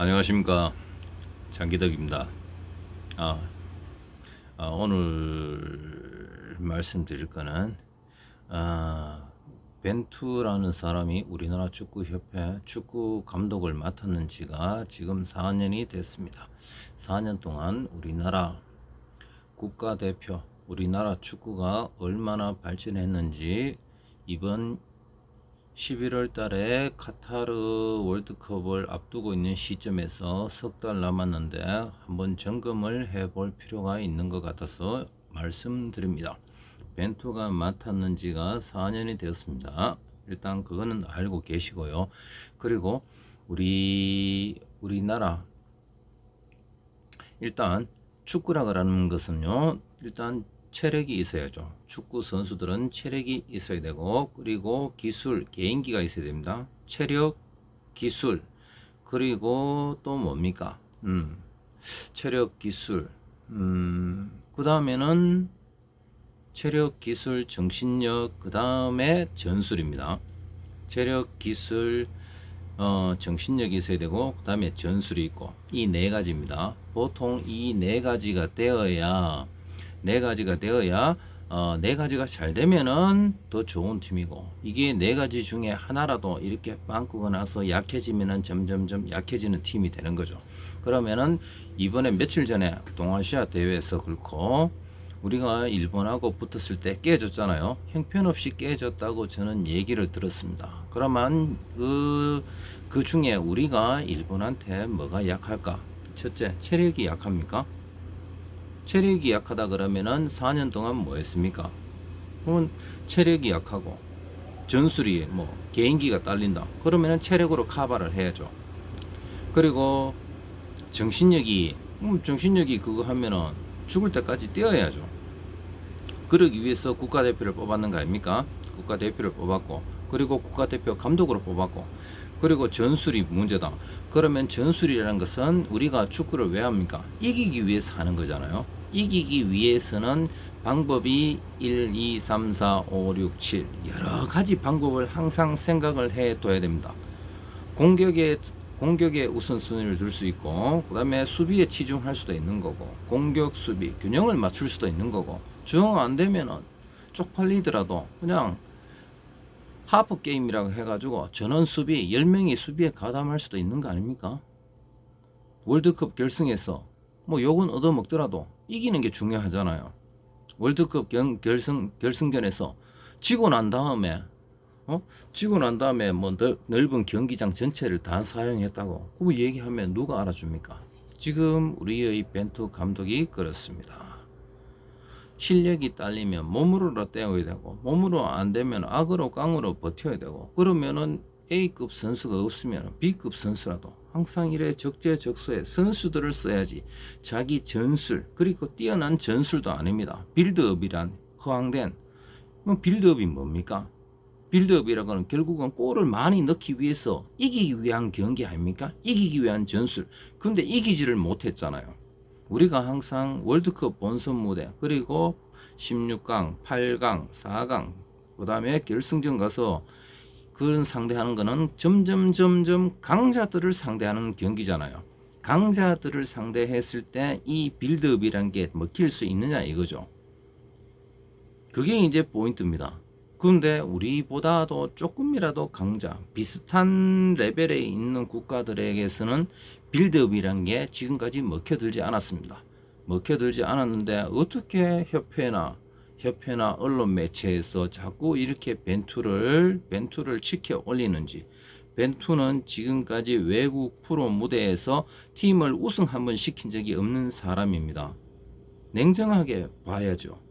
안녕하십니까 장기덕입니다. 아, 아, 오늘 말씀드릴 거는 아, 벤투라는 사람이 우리나라 축구협회 축구 감독을 맡았는 지가 지금 4년이 됐습니다. 4년 동안 우리나라 국가대표 우리나라 축구가 얼마나 발전했는지 이번 11월 달에 카타르 월드컵을 앞두고 있는 시점에서 석 달 남았는데 한번 점검을 해볼 필요가 있는 것 같아서 말씀드립니다. 벤투가 맡았는 지가 4년이 되었습니다. 일단 그거는 알고 계시고요. 그리고 우리 우리나라 일단 축구라고 하는 것은요. 일단 체력이 있어야죠. 축구 선수들은 체력이 있어야 되고 그리고 기술, 개인기가 있어야 됩니다. 체력, 기술 그리고 또 뭡니까? 음. 체력, 기술. 음. 그 다음에는 체력, 기술, 정신력, 그 다음에 전술입니다. 체력, 기술, 어, 정신력이 있어야 되고 그 다음에 전술이 있고 이 네 가지입니다. 보통 이 네 가지가 되어야 네 가지가 되어야 어, 네 가지가 잘 되면은 더 좋은 팀이고 이게 네 가지 중에 하나라도 이렇게 빵꾸가 나서 약해지면은 점점점 약해지는 팀이 되는 거죠. 그러면은 이번에 며칠 전에 동아시아 대회에서 그렇고 우리가 일본하고 붙었을 때 깨졌잖아요. 형편없이 깨졌다고 저는 얘기를 들었습니다. 그러면 그, 그 중에 우리가 일본한테 뭐가 약할까? 첫째, 체력이 약합니까? 체력이 약하다 그러면은 4년 동안 뭐 했습니까? 그러면 체력이 약하고 전술이 뭐 개인기가 딸린다. 그러면은 체력으로 카바를 해야죠. 그리고 정신력이 음, 정신력이 그거 하면은 죽을 때까지 뛰어야죠. 그러기 위해서 국가대표를 뽑았는 거 아닙니까? 국가대표를 뽑았고 그리고 국가대표 감독으로 뽑았고 그리고 전술이 문제다. 그러면 전술이라는 것은 우리가 축구를 왜 합니까? 이기기 위해서 하는 거잖아요. 이기기 위해서는 방법이 1, 2, 3, 4, 5, 6, 7 여러 가지 방법을 항상 생각을 해 둬야 됩니다. 공격에 공격에 우선순위를 둘 수 있고 그다음에 수비에 치중할 수도 있는 거고 공격 수비 균형을 맞출 수도 있는 거고 중 안 되면은 쪽팔리더라도 그냥 하프 게임이라고 해가지고 전원 수비 10명이 수비에 가담할 수도 있는 거 아닙니까? 월드컵 결승에서 뭐 욕은 얻어먹더라도 이기는 게 중요하잖아요. 월드컵 경, 결승 결승전에서 지고 난 다음에 어? 지고 난 다음에 뭐 넓, 넓은 경기장 전체를 다 사용했다고 그 얘기하면 누가 알아줍니까? 지금 우리의 벤투 감독이 그렇습니다. 실력이 딸리면 몸으로 때워야 되고 몸으로 안 되면 악으로 깡으로 버텨야 되고 그러면은 A급 선수가 없으면 B급 선수라도 항상 이래 적재적소에 선수들을 써야지 자기 전술 그리고 뛰어난 전술도 아닙니다. 빌드업이란 허황된 뭐 빌드업이 뭡니까? 빌드업이라고 는 결국은 골을 많이 넣기 위해서 이기기 위한 경기 아닙니까? 이기기 위한 전술. 근데 이기지를 못했잖아요. 우리가 항상 월드컵 본선 무대 그리고 16강, 8강, 4강 그 다음에 결승전 가서 그런 상대하는 거는 점점 점점 강자들을 상대하는 경기잖아요. 강자들을 상대했을 때 이 빌드업이란 게 먹힐 수 있느냐 이거죠. 그게 이제 포인트입니다. 그런데 우리보다도 조금이라도 강자, 비슷한 레벨에 있는 국가들에게서는 빌드업이란 게 지금까지 먹혀들지 않았습니다. 먹혀들지 않았는데 어떻게 협회나 협회나 언론 매체에서 자꾸 이렇게 벤투를 벤투를 지켜 올리는지 벤투는 지금까지 외국 프로 무대에서 팀을 우승 한번 시킨 적이 없는 사람입니다. 냉정하게 봐야죠.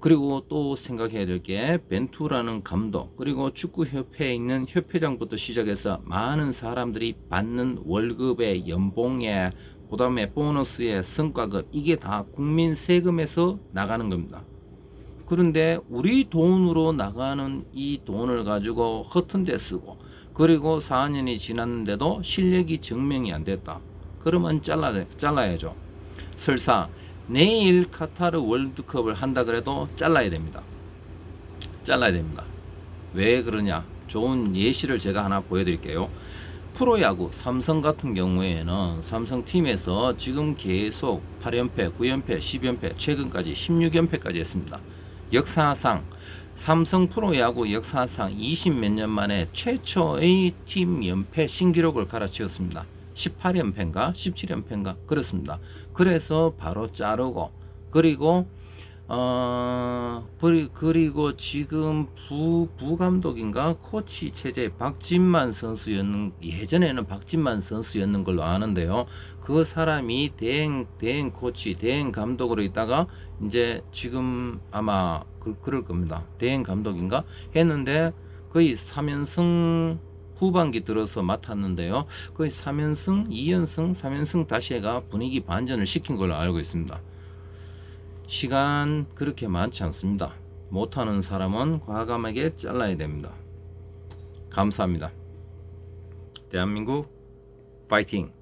그리고 또 생각해야 될 게 벤투라는 감독 그리고 축구협회에 있는 협회장부터 시작해서 많은 사람들이 받는 월급의 연봉에 그 다음에 보너스의 성과급 이게 다 국민 세금에서 나가는 겁니다. 그런데 우리 돈으로 나가는 이 돈을 가지고 허튼 데 쓰고 그리고 4년이 지났는데도 실력이 증명이 안 됐다. 그러면 잘라, 잘라야죠. 설사 내일 카타르 월드컵을 한다 그래도 잘라야 됩니다. 잘라야 됩니다. 왜 그러냐? 좋은 예시를 제가 하나 보여드릴게요. 프로야구 삼성 같은 경우에는 삼성 팀에서 지금 계속 8연패, 9연패, 10연패, 최근까지 16연패까지 했습니다. 역사상 삼성 프로야구 역사상 20 몇 년 만에 최초의 팀 연패 신기록을 갈아치웠습니다. 18연패인가 17연패인가 그렇습니다. 그래서 바로 자르고 그리고 어 그리- 그리고 지금 부 부감독인가 코치 체제 박진만 선수였는 예전에는 박진만 선수였는 걸로 아는데요. 그 사람이 대행 대행 코치 대행 감독으로 있다가 이제 지금 아마 그, 그럴 겁니다. 대행 감독인가 했는데 거의 3연승 후반기 들어서 맡았는데요. 거의 3연승, 2연승, 3연승 다시 해가 분위기 반전을 시킨 걸로 알고 있습니다. 시간 그렇게 많지 않습니다. 못하는 사람은 과감하게 잘라야 됩니다. 감사합니다. 대한민국 파이팅!